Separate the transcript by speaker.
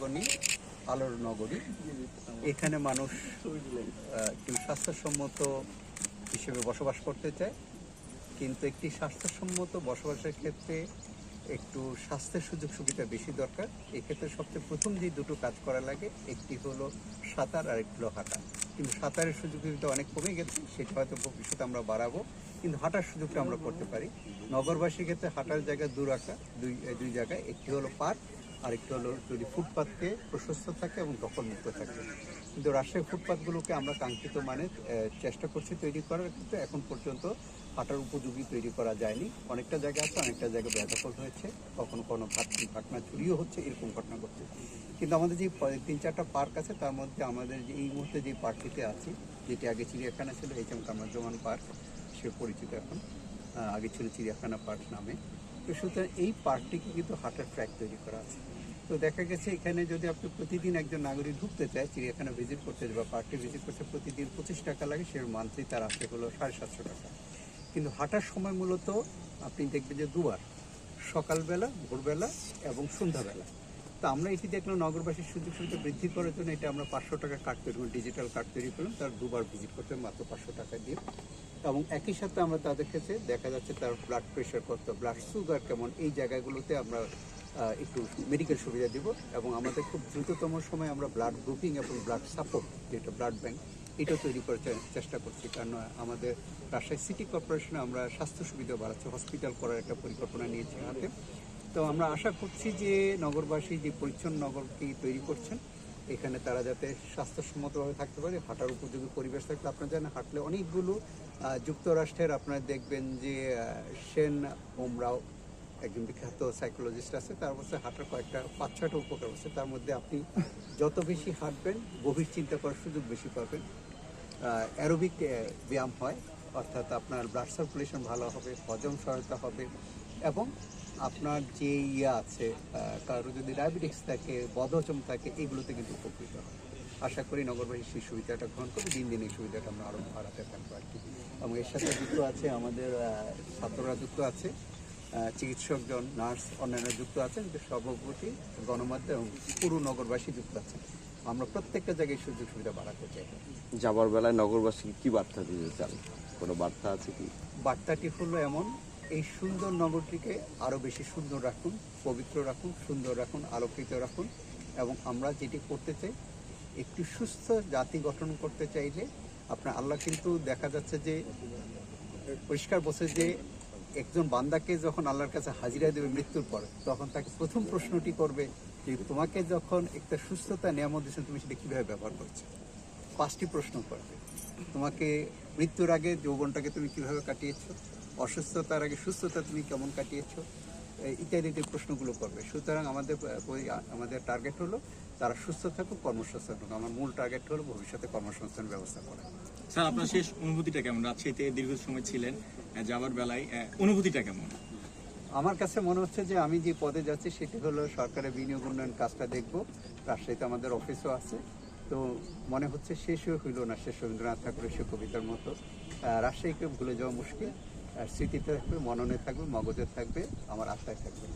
Speaker 1: সগনি আলোর নগরী। এখানে মানুষ একটু স্বাস্থ্যসম্মত হিসেবে বসবাস করতে চায়। কিন্তু একটি স্বাস্থ্যসম্মত বসবাসের ক্ষেত্রে একটু স্বাস্থ্যের সুযোগ সুবিধা বেশি দরকার। এক্ষেত্রে সবচেয়ে প্রথম যে দুটো কাজ করা লাগে, একটি হলো সাঁতার আর একটি হলো হাঁটা। কিন্তু সাঁতারের সুযোগ সুবিধা অনেক কমে গেছে, সেটা হয়তো ভবিষ্যতে আমরা বাড়াবো। কিন্তু হাঁটার সুযোগটা আমরা করতে পারি। নগরবাসীর ক্ষেত্রে হাঁটার জায়গা দু রাখা, দুই দুই জায়গায়। একটি হলো পার্ক আর একটি হলো যদি ফুটপাথকে প্রশস্ত থাকে এবং দখলমুক্ত থাকে। কিন্তু রাজশাহী ফুটপাথগুলোকে আমরা কাঙ্ক্ষিত মানে চেষ্টা করছি তৈরি করার, কিন্তু এখন পর্যন্ত হাঁটার উপযোগী তৈরি করা যায়নি। অনেকটা জায়গা আছে, অনেকটা জায়গা বেদখল হয়েছে। কখনো কোনো ভাটনা চুরিও হচ্ছে, এরকম ঘটনা ঘটছে। কিন্তু আমাদের যে তিন চারটা পার্ক আছে, তার মধ্যে আমাদের যে, এই মুহূর্তে যে পার্কটিতে আছি, যেটি আগে চিড়িয়াখানা ছিল এইচ এম কামরুজ্জামান পার্ক, সে পরিচিত এখন। আগে ছিল চিড়িয়াখানা পার্ক নামে। তো সুতরাং এই পার্কটিকে কিন্তু হাঁটার ট্র্যাক তৈরি করা আছে। তো দেখা গেছে এখানে যদি আপনি প্রতিদিন একজন নাগরিক ঢুকতে চায়, চিড়িয়াখানা ভিজিট করতে বা পার্কটি ভিজিট করতে প্রতিদিন পঁচিশ টাকা লাগে সে মান্থলি তার আসে হলো সাড়ে সাতশো টাকা। কিন্তু হাঁটার সময় মূলত আপনি দেখবেন যে দুবার, সকালবেলা, ভোরবেলা এবং সন্ধ্যাবেলা। তো আমরা এটি দেখলাম নগরবাসীর সুযোগ সুবিধা বৃদ্ধি করার জন্য এটা আমরা পাঁচশো টাকা কার্ড তৈরি ডিজিটাল কার্ড তৈরি করলাম, তার দুবার ভিজিট করতে মাত্র পাঁচশো টাকা দিয়ে। এবং একই সাথে আমরা তাদের কাছে দেখা যাচ্ছে তার ব্লাড প্রেশার কত ব্লাড সুগার কেমন, এই জায়গাগুলোতে আমরা একটু মেডিকেল সুবিধা দিব এবং আমাদের খুব দ্রুততম সময় আমরা ব্লাড গ্রুপিং এবং ব্লাড সাপোর্ট যেটা ব্লাড ব্যাংক এটাও তৈরি করার চেষ্টা করছি। কারণ আমাদের রাজশাহী সিটি কর্পোরেশনে আমরা স্বাস্থ্য সুবিধা বাড়াচ্ছি হসপিটাল করার একটা পরিকল্পনা নিয়েছি হাতে। তো আমরা আশা করছি যে নগরবাসী যে পরিচ্ছন্ন নগরটি তৈরি করছেন এখানে তারা যাতে স্বাস্থ্যসম্মতভাবে থাকতে পারে, হাঁটার উপযোগী পরিবেশ থাকলে আপনারা জানেন, হাঁটলে অনেকগুলো যুক্তরাষ্ট্রের আপনারা দেখবেন যে সেন ওমরাও একজন বিখ্যাত সাইকোলজিস্ট আছে, তার মধ্যে হাঁটার কয়েকটা পাঁচ ছয়টা উপকার আছে। তার মধ্যে আপনি যত বেশি হাঁটবেন, গভীর চিন্তা করার সুযোগ বেশি পাবেন। অ্যারোবিক ব্যায়াম হয়, অর্থাৎ আপনার ব্লাড সার্কুলেশন ভালো হবে, হজম সহায়তা হবে এবং আপনার যে ইয়ে আছে কারও যদি ডায়াবেটিক্স থাকে বদহজম থাকে এগুলোতে কিন্তু উপকৃত হয় আশা করি নগরবাসী সেই সুবিধাটা গ্রহণ করবে। দিন দিন এই সুবিধাটা আমরা আরও বাড়াতে থাকব আর কি। এবং এর সাথে যুক্ত আছে আমাদের ছাত্ররা যুক্ত আছে চিকিৎসকজন নার্স অন্যান্য যুক্ত আছেন কিন্তু সর্বোপরি গণমাধ্যম এবং পুরো নগরবাসী যুক্ত আছেন। আমরা প্রত্যেকটা জায়গায় সুযোগ সুবিধা বাড়াতে চাই।
Speaker 2: যাবার বেলায় নগরবাসীকে কি বার্তা দিতে চান? কোনো বার্তা আছে কি?
Speaker 1: বার্তাটি হলো এমন এই সুন্দর নগরটিকে আরও বেশি সুন্দর রাখুন, পবিত্র রাখুন, সুন্দর রাখুন, আলোকিত রাখুন এবং আমরা যেটি করতে চাই, একটি সুস্থ জাতি গঠন করতে চাইলে আপনার আল্লাহ কিন্তু দেখা যাচ্ছে যে, পরিষ্কার বলছে যে একজন বান্দাকে যখন আল্লাহর কাছে হাজিরা দেবে মৃত্যুর পর, তখন তাকে প্রথম প্রশ্নটি করবে যে তোমাকে যখন একটা সুস্থতা নিয়ামত দিয়েছেন, তুমি সেটা কীভাবে ব্যবহার করছ? পাঁচটি প্রশ্ন করবে। তোমাকে মৃত্যুর আগে যৌবনটাকে তুমি কীভাবে কাটিয়েছো? অসুস্থতার আগে সুস্থতা তুমি কেমন কাটিয়েছো? ইত্যাদি ইত্যাদি প্রশ্নগুলো করবে। সুতরাং আমাদের আমাদের টার্গেট হলো তারা সুস্থ থাকুক কর্মসংস্থান হোক। আমার মূল টার্গেট হলো ভবিষ্যতে কর্মসংস্থানের ব্যবস্থা করা।
Speaker 3: স্যার আপনার শেষ অনুভূতিটা কেমন? রাজশাহীতে দীর্ঘ সময় ছিলেন যাবার বেলায় অনুভূতিটা কেমন?
Speaker 1: আমার কাছে মনে হচ্ছে যে আমি যে পদে যাচ্ছি সেটি হলো সরকারের বিনিয়োগ উন্নয়ন কাজটা দেখব। রাজশাহীতে আমাদের অফিসও আছে। তো মনে হচ্ছে শেষও হইল না। শেষ রবীন্দ্রনাথ ঠাকুরের সে কবিতার মতো। রাজশাহীকে ভুলে যাওয়া মুশকিল। আর স্মৃতিতে থাকবে মননে থাকবে মগজে থাকবে আমার আশায় থাকবে।